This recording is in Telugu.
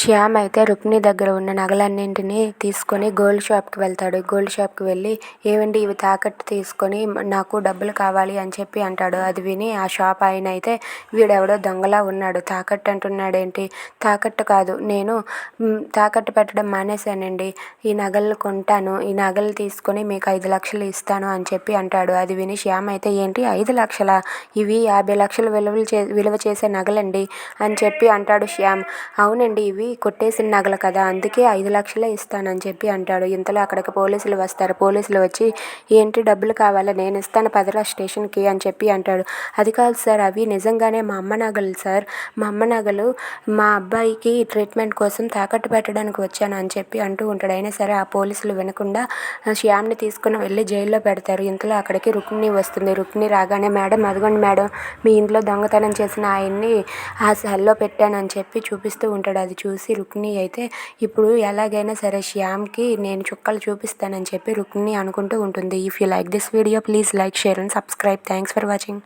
శ్యామ్ అయితే రుక్మిణి దగ్గర ఉన్న నగలన్నింటినీ తీసుకొని గోల్డ్ షాప్కి వెళ్తాడు. గోల్డ్ షాప్కి వెళ్ళి ఏవండి ఇవి తాకట్టు తీసుకొని నాకు డబ్బులు కావాలి అని చెప్పి అంటాడు. అది విని ఆ షాప్ ఆయన అయితే వీడెవడో దొంగలా ఉన్నాడు. తాకట్టు అంటున్నాడేంటి? తాకట్టు కాదు. నేను తాకట్టు పెట్టడం మానేశానండి. ఈ నగలు కొంటాను. ఈ నగలు తీసుకొని మీకు ఐదు లక్షలు ఇస్తాను అని చెప్పి అంటాడు. అది విని శ్యామ్ అయితే ఏంటి? ఐదు లక్షల? ఇవి యాభై లక్షలు విలువలు చే విలువ చేసే నగలండి అని చెప్పి అంటాడు శ్యామ్. అవునండి ఇవి కొట్టేసిన నగలు కదా అందుకే ఐదు లక్షలే ఇస్తానని చెప్పి అంటాడు. ఇంతలో అక్కడికి పోలీసులు వస్తారు. పోలీసులు వచ్చి ఏంటి డబ్బులు కావాలా? నేను ఇస్తాను. పదరా స్టేషన్కి అని చెప్పి అంటాడు. అది కాదు సార్ అవి నిజంగానే మా అమ్మ నగలు సార్. మా అమ్మ నగలు మా అబ్బాయికి ట్రీట్మెంట్ కోసం తాకట్టు పెట్టడానికి వచ్చాను అని చెప్పి అంటూ ఉంటాడు. అయినా సరే ఆ పోలీసులు వినకుండా శ్యామ్ని తీసుకుని వెళ్ళి జైల్లో పెడతారు. ఇంతలో అక్కడికి రుక్మిణి వస్తుంది. రుక్మిణి రాగానే మేడం అదిగోండి మేడం. మీ ఇంట్లో దొంగతనం చేసిన ఆయన్ని ఆ సెల్లో పెట్టానని చెప్పి చూపిస్తూ ఉంటాడు. అది చూ చూసి రుక్మిణి అయితే ఇప్పుడు ఎలాగైనా సరే శ్యామ్కి నేను చుక్కలు చూపిస్తానని చెప్పి రుక్మిణి అనుకుంటూ ఉంటుంది. If you like this video please like share and subscribe thanks for watching